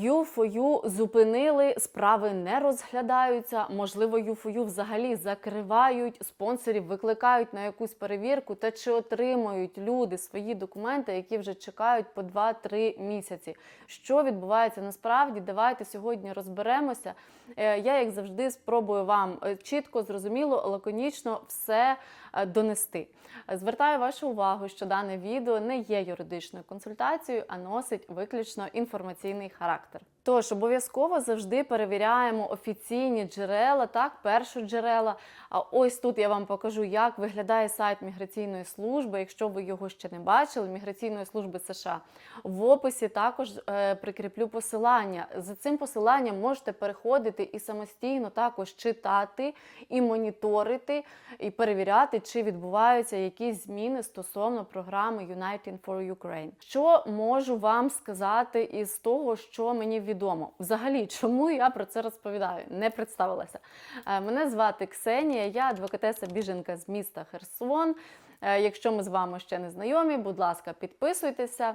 Юфою зупинили, справи не розглядаються. Можливо, Юфою взагалі закривають, спонсорів викликають на якусь перевірку. Та чи отримують люди свої документи, які вже чекають по 2-3 місяці? Що відбувається насправді? Давайте сьогодні розберемося. Е, Я, як завжди, спробую вам е, чітко, зрозуміло, лаконічно все е, донести. Звертаю вашу увагу, що дане відео не є юридичною консультацією, а носить виключно інформаційний характер характер. Тож обов'язково завжди перевіряємо офіційні джерела, так, першоджерела. А ось тут я вам покажу, як виглядає сайт міграційної служби. Якщо ви його ще не бачили, міграційної служби США. В описі також е, прикріплю посилання. За цим посиланням можете переходити і самостійно також читати і моніторити, і перевіряти, чи відбуваються якісь зміни стосовно програми United for Ukraine. Що можу вам сказати із того, що мені відомо? Взагалі, чому я про це розповідаю? Не представилася. Е, Мене звати Ксенія, я адвокатеса біженка з міста Херсон. Е, Якщо ми з вами ще не знайомі, будь ласка, підписуйтеся.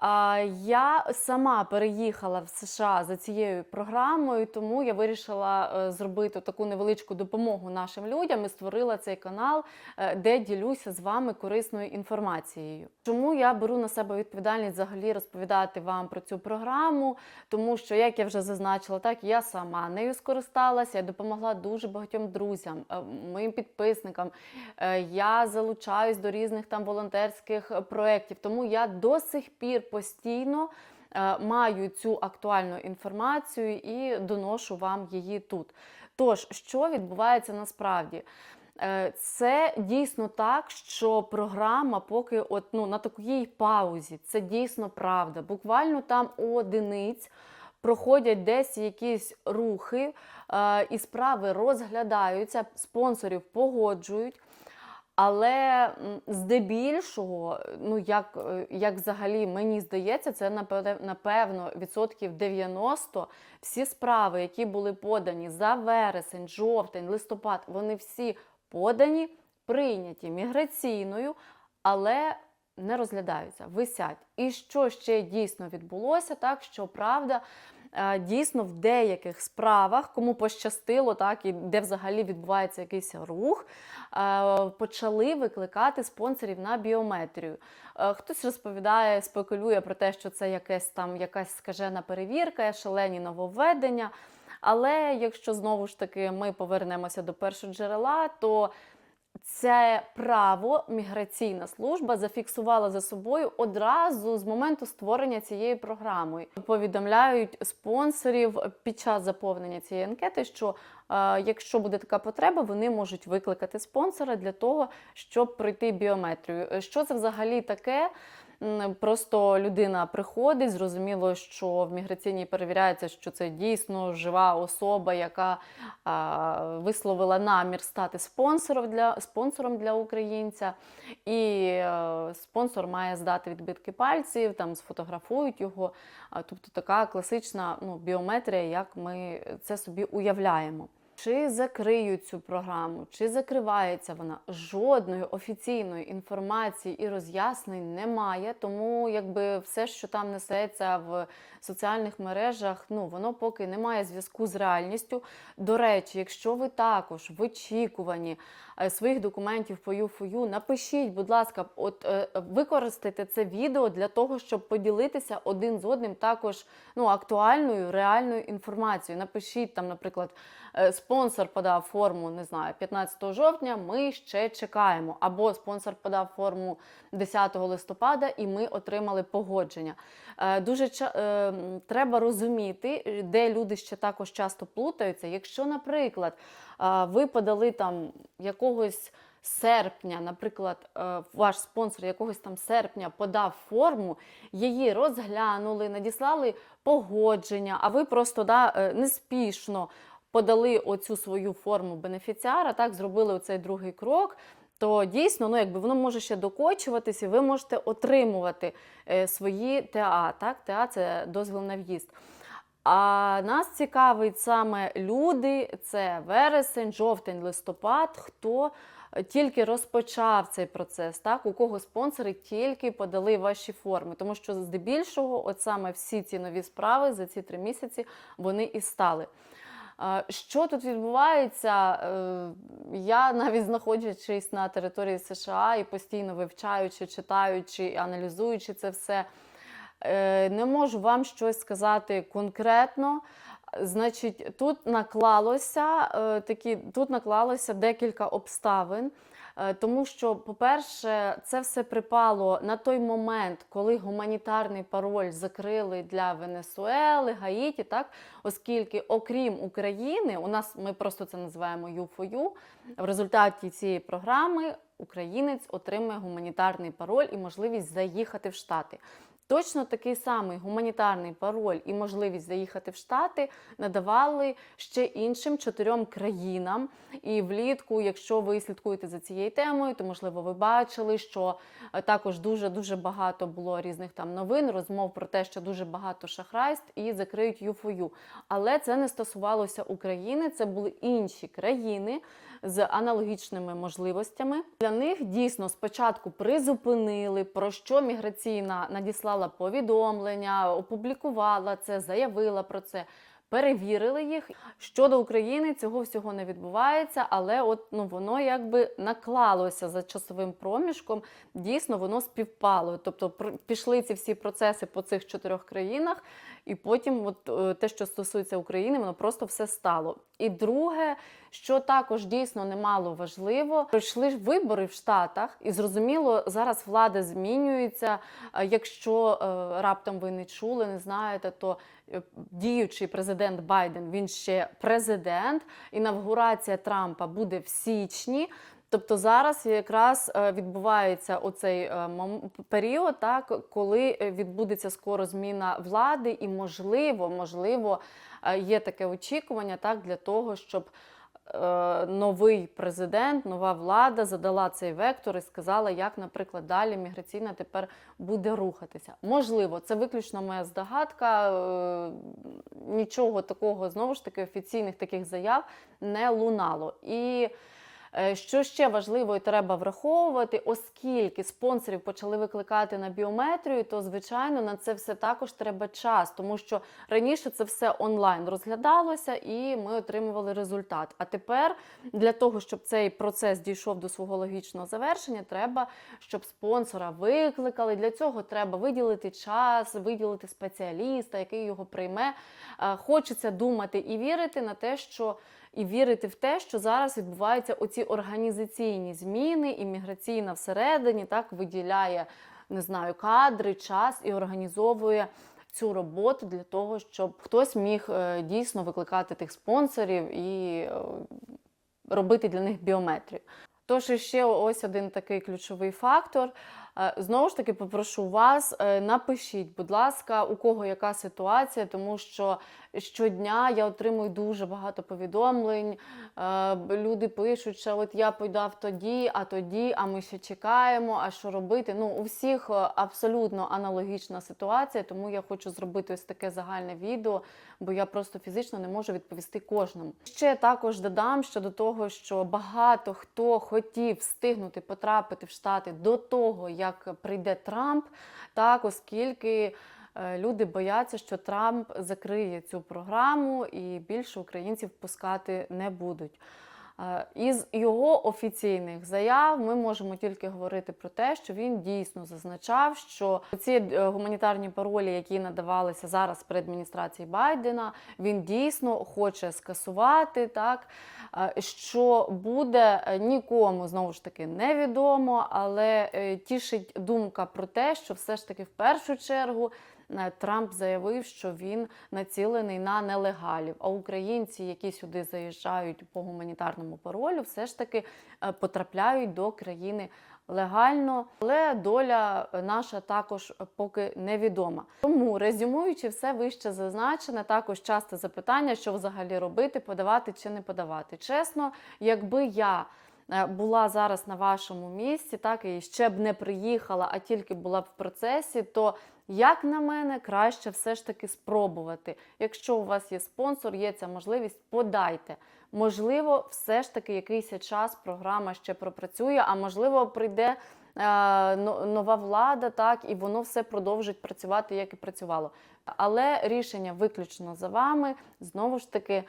Я сама переїхала в США за цією програмою, тому я вирішила е, зробити таку невеличку допомогу нашим людям і створила цей канал, е, де ділюся з вами корисною інформацією. Чому я беру на себе відповідальність взагалі розповідати вам про цю програму? Тому що, як я вже зазначила, так я сама нею скористалася, я допомогла дуже багатьом друзям, е, моїм підписникам. Я залучаюсь до різних там волонтерських проєктів, тому я до сих пір постійно е, маю цю актуальну інформацію і доношу вам її тут. Тож, що відбувається насправді? Е, Це дійсно так, що програма поки от, ну, на такій паузі. Це дійсно правда. Буквально там у одиниць проходять десь якісь рухи, е, і справи розглядаються, спонсорів погоджують. Але здебільшого, ну як, е, як взагалі мені здається, це напевно відсотків 90 всі справи, які були подані за вересень, жовтень, листопад, вони всі подані, прийняті міграційною, але не розглядаються, висять. І що ще дійсно відбулося, так що правда. Е, Дійсно, в деяких справах, кому пощастило, так і де взагалі відбувається якийсь рух, е, почали викликати спонсорів на біометрію. Е, Хтось розповідає, спекулює про те, що це якась там якась скажена перевірка, шалені нововведення. Але якщо знову ж таки ми повернемося до першого джерела, то це право міграційна служба зафіксувала за собою одразу з моменту створення цієї програми. Повідомляють спонсорів під час заповнення цієї анкети, що е, якщо буде така потреба, вони можуть викликати спонсора для того, щоб пройти біометрію. Е, Що це взагалі таке? Просто людина приходить, зрозуміло, що в міграційній перевіряється, що це дійсно жива особа, яка а, висловила намір стати спонсором для, спонсором для українця. І е, спонсор має здати відбитки пальців, там сфотографують його. А, Тобто така класична ну, біометрія, як ми це собі уявляємо. Чи закриють цю програму, чи закривається вона? Жодної офіційної інформації і роз'яснень немає. Тому якби все, що там несеться в соціальних мережах, ну воно поки не має зв'язку з реальністю. До речі, якщо ви також в очікуванні е, своїх документів по ЮФОЮ, напишіть, будь ласка, от е, використайте це відео для того, щоб поділитися один з одним також ну, актуальною реальною інформацією. Напишіть там, наприклад, е, спонсор подав форму, не знаю, 15 жовтня. Ми ще чекаємо. Або спонсор подав форму 10 листопада, і ми отримали погодження. Е, Дуже е, треба розуміти, де люди ще також часто плутаються. Якщо, наприклад, е, ви подали там якогось. Серпня, наприклад, ваш спонсор якогось там серпня подав форму, її розглянули, надіслали погодження, а ви просто да, неспішно подали оцю свою форму бенефіціара, так, зробили оцей другий крок, то дійсно, ну, якби воно може ще докочуватися, і ви можете отримувати е, свої ТА. Так? ТА це дозвіл на в'їзд. А нас цікавить саме люди, це вересень, жовтень, листопад, хто е, тільки розпочав цей процес, так у кого спонсори тільки подали ваші форми, тому що здебільшого, от саме всі ці нові справи за ці три місяці вони і стали. Що тут відбувається? Е, Я навіть знаходячись на території США і постійно вивчаючи, читаючи, аналізуючи це все, е, не можу вам щось сказати конкретно. Значить, тут наклалося е, такі, тут наклалося декілька обставин. Е, Тому що, по-перше, це все припало на той момент, коли гуманітарний пароль закрили для Венесуели, Гаїті, так оскільки, окрім України, у нас ми просто це називаємо U4U, в результаті цієї програми українець отримує гуманітарний пароль і можливість заїхати в Штати. Точно такий самий гуманітарний пароль і можливість заїхати в Штати надавали ще іншим чотирьом країнам. І влітку, якщо ви слідкуєте за цією темою, то можливо ви бачили, що е, також дуже дуже багато було різних там новин, розмов про те, що дуже багато шахрайств і закриють ЮФОЮ. Але це не стосувалося України, це були інші країни з аналогічними можливостями. Для них дійсно спочатку призупинили, про що міграційна надіслала повідомлення, опублікувала це, заявила про це. Перевірили їх щодо України. Цього всього не відбувається, але от ну воно якби наклалося за часовим проміжком. Дійсно, воно співпало. Тобто пішли ці всі процеси по цих чотирьох країнах, і потім, от е, те, що стосується України, воно просто все стало. І друге, що також дійсно немало важливо, пройшли вибори в Штатах, і зрозуміло, зараз влада змінюється. Якщо е, раптом ви не чули, не знаєте, то е, діючий президент Байден він ще президент. Інавгурація Трампа буде в січні. Тобто зараз якраз е, відбувається оцей е, період, так коли е, відбудеться скоро зміна влади, і можливо, можливо, є таке очікування так для того, щоб новий президент, нова влада задала цей вектор і сказала, як, наприклад, далі міграційна тепер буде рухатися. Можливо, це виключно моя здогадка. Нічого такого знову ж таки офіційних таких заяв не лунало. І Що ще важливо і треба враховувати, оскільки спонсорів почали викликати на біометрію, то звичайно на це все також треба час, тому що раніше це все онлайн розглядалося і ми отримували результат. А тепер для того, щоб цей процес дійшов до свого логічного завершення, треба, щоб спонсора викликали. Для цього треба виділити час, виділити спеціаліста, який його прийме. Е, Хочеться думати і вірити на те, що і вірити в те, що зараз відбуваються оці організаційні зміни, і міграційна всередині так виділяє не знаю, кадри, час і організовує цю роботу для того, щоб хтось міг е, дійсно викликати тих спонсорів і е, робити для них біометрію. Тож ще ось один такий ключовий фактор. Е, Знову ж таки, попрошу вас, е, напишіть, будь ласка, у кого яка ситуація, тому що щодня я отримую дуже багато повідомлень. Е, Люди пишуть, що от я подав тоді, а тоді, а ми ще чекаємо, а що робити. Ну, у всіх абсолютно аналогічна ситуація, тому я хочу зробити ось таке загальне відео, бо я просто фізично не можу відповісти кожному. Ще також додам щодо того, що багато хто хотів встигнути потрапити в Штати до того, як прийде Трамп, так оскільки. е, Люди бояться, що Трамп закриє цю програму і більше українців пускати не будуть. Із його офіційних заяв ми можемо тільки говорити про те, що він дійсно зазначав, що ці е, гуманітарні паролі, які надавалися зараз при адміністрації Байдена, він дійсно хоче скасувати так. Що буде е, нікому знову ж таки невідомо, але е, тішить думка про те, що все ж таки в першу чергу Трамп заявив, що він націлений на нелегалів. А українці, які сюди заїжджають по гуманітарному паролю, все ж таки е, потрапляють до країни легально, але доля наша також поки невідома. Тому резюмуючи все вище зазначене, також часто запитання, що взагалі робити, подавати чи не подавати. Чесно, якби я е, була зараз на вашому місці, так і ще б не приїхала, а тільки була б в процесі, то як на мене, краще все ж таки спробувати. Якщо у вас є спонсор, є ця можливість, подайте. Можливо, все ж таки якийсь час програма ще пропрацює, а можливо, прийде е, нова влада, так і воно все продовжить працювати, як і працювало. Але рішення виключно за вами. Знову ж таки,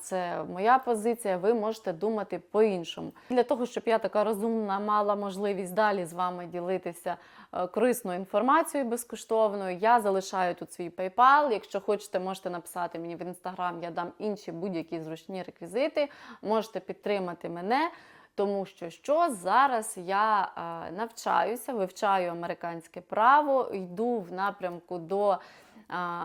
це моя позиція. Ви можете думати по-іншому. Для того, щоб я така розумна мала можливість далі з вами ділитися е, корисною інформацією безкоштовною, я залишаю тут свій PayPal. Якщо хочете, можете написати мені в інстаграм, я дам інші будь-які зручні реквізити. Можете підтримати мене. Тому що що зараз я е, навчаюся, вивчаю американське право, йду в напрямку до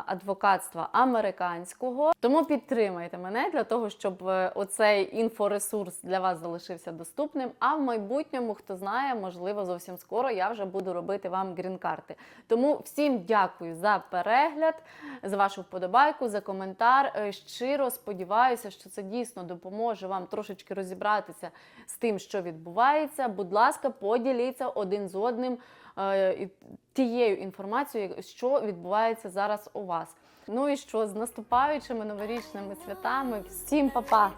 адвокатства американського. Тому підтримайте мене для того, щоб е, оцей інфоресурс для вас залишився доступним. А в майбутньому, хто знає, можливо, зовсім скоро я вже буду робити вам грін-карти. Тому всім дякую за перегляд, за вашу вподобайку, за коментар. Е, Щиро сподіваюся, що це дійсно допоможе вам трошечки розібратися з тим, що відбувається. Будь ласка, поділіться один з одним тією інформацією, що відбувається зараз у вас. Ну і що з наступаючими новорічними святами. Всім па-па!